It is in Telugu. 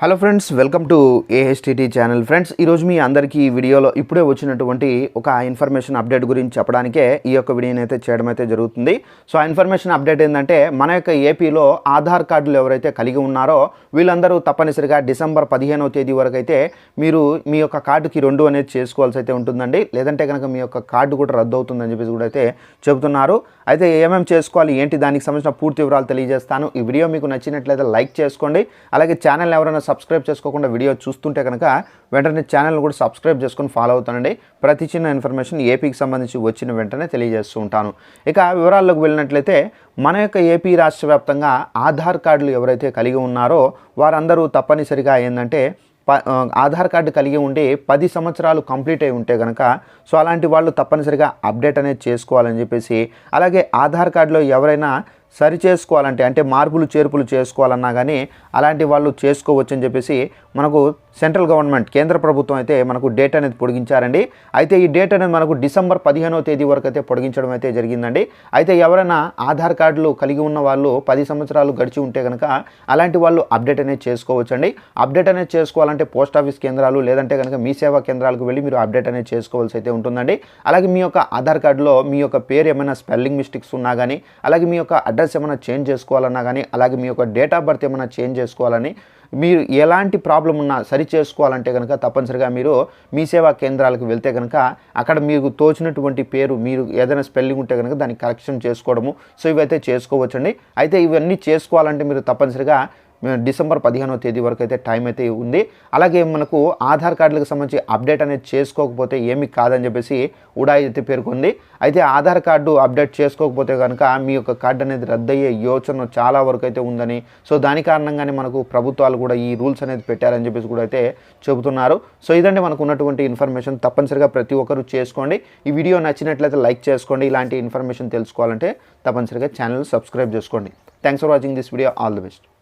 Hello friends welcome to AHTT channel. Friends ఈరోజు మీ అందరికీ ఈ వీడియోలో ఇప్పుడే వచ్చినటువంటి ఒక ఇన్ఫర్మేషన్ అప్డేట్ గురించి చెప్పడానికే ఈ యొక్క వీడియోని అయితే చేయడం అయితే జరుగుతుంది. సో ఆ ఇన్ఫర్మేషన్ అప్డేట్ ఏంటంటే మన యొక్క ఏపీలో ఆధార్ కార్డులు ఎవరైతే కలిగి ఉన్నారో వీళ్ళందరూ తప్పనిసరిగా డిసెంబర్ పదిహేనవ తేదీ వరకు అయితే మీరు మీ యొక్క కార్డుకి రెండు అనేది చేసుకోవాల్సి అయితే ఉంటుందండి. లేదంటే కనుక మీ యొక్క కార్డు కూడా రద్దు అవుతుందని చెప్పేసి కూడా అయితే చెబుతున్నారు. అయితే ఏమేమి చేసుకోవాలి ఏంటి దానికి సంబంధించిన పూర్తి వివరాలు తెలియజేస్తాను. ఈ వీడియో మీకు నచ్చినట్లయితే లైక్ చేసుకోండి. అలాగే ఛానల్ ఎవరైనా సబ్స్క్రైబ్ చేసుకోకుండా వీడియో చూస్తుంటే కనుక వెంటనే ఛానల్ కూడా సబ్స్క్రైబ్ చేసుకొని ఫాలో అవుతానండి. ప్రతి చిన్న ఇన్ఫర్మేషన్ ఏపీకి సంబంధించి వచ్చిన వెంటనే తెలియజేస్తూ ఉంటాను. ఇక వివరాల్లోకి వెళ్ళినట్లయితే మన యొక్క ఏపీ రాష్ట్ర వ్యాప్తంగా ఆధార్ కార్డులు ఎవరైతే కలిగి ఉన్నారో వారందరూ తప్పనిసరిగా ఏంటంటే ప ఆధార్ కార్డు కలిగి ఉండి పది సంవత్సరాలు కంప్లీట్ అయి ఉంటే కనుక సో అలాంటి వాళ్ళు తప్పనిసరిగా అప్డేట్ అనేది చేసుకోవాలని చెప్పేసి అలాగే ఆధార్ కార్డులో ఎవరైనా సరి చేసుకోవాలంటే అంటే మార్పులు చేర్పులు చేసుకోవాలన్నా కానీ అలాంటి వాళ్ళు చేసుకోవచ్చు అని చెప్పేసి మనకు సెంట్రల్ గవర్నమెంట్ కేంద్ర ప్రభుత్వం అయితే మనకు డేట్ అనేది పొడిగించారండి. అయితే ఈ డేట్ అనేది మనకు డిసెంబర్ పదిహేనవ తేదీ వరకు అయితే పొడిగించడం అయితే జరిగిందండి. అయితే ఎవరైనా ఆధార్ కార్డులు కలిగి ఉన్న వాళ్ళు పది సంవత్సరాలు గడిచి ఉంటే కనుక అలాంటి వాళ్ళు అప్డేట్ అనేది చేసుకోవచ్చండి. అప్డేట్ అనేది చేసుకోవాలంటే పోస్ట్ ఆఫీస్ కేంద్రాలు లేదంటే కనుక మీ సేవా కేంద్రాలకు వెళ్ళి మీరు అప్డేట్ అనేది చేసుకోవాల్సి అయితే ఉంటుందండి. అలాగే మీ యొక్క ఆధార్ కార్డులో మీ యొక్క పేరు ఏమైనా స్పెల్లింగ్ మిస్టేక్స్ ఉన్నా కానీ అలాగే మీ యొక్క అడ్రస్ ఏమైనా చేంజ్ చేసుకోవాలన్నా కానీ అలాగే మీ యొక్క డేట్ ఆఫ్ బర్త్ ఏమైనా చేంజ్ చేసుకోవాలని మీరు ఎలాంటి ప్రాబ్లం ఉన్నా సరి చేసుకోవాలంటే కనుక తప్పనిసరిగా మీరు మీ సేవా కేంద్రాలకు వెళ్తే కనుక అక్కడ మీకు తోచినటువంటి పేరు మీరు ఏదైనా స్పెల్లింగ్ ఉంటే కనుక దాన్ని కరెక్షన్ చేసుకోవడము. సో ఇవైతే చేసుకోవచ్చండి. అయితే ఇవన్నీ చేసుకోవాలంటే మీరు తప్పనిసరిగా డిసెంబర్ పదిహేనో తేదీ వరకు అయితే టైం అయితే ఉంది. అలాగే మనకు ఆధార్ కార్డులకు సంబంధించి అప్డేట్ అనేది చేసుకోకపోతే ఏమి కాదని చెప్పేసి ఉడాయి అయితే పేర్కొంది. అయితే ఆధార్ కార్డు అప్డేట్ చేసుకోకపోతే కనుక మీ యొక్క కార్డు అనేది రద్దయ్యే యోచన చాలా వరకు అయితే ఉందని సో దాని కారణంగానే మనకు ప్రభుత్వాలు కూడా ఈ రూల్స్ అనేది పెట్టారని చెప్పేసి కూడా అయితే చెబుతున్నారు. సో ఇదండి మనకు ఉన్నటువంటి ఇన్ఫర్మేషన్ తప్పనిసరిగా ప్రతి ఒక్కరు చేసుకోండి. ఈ వీడియో నచ్చినట్లయితే లైక్ చేసుకోండి. ఇలాంటి ఇన్ఫర్మేషన్ తెలుసుకోవాలంటే తప్పనిసరిగా ఛానల్ సబ్స్క్రైబ్ చేసుకోండి. Thanks for watching this video all the best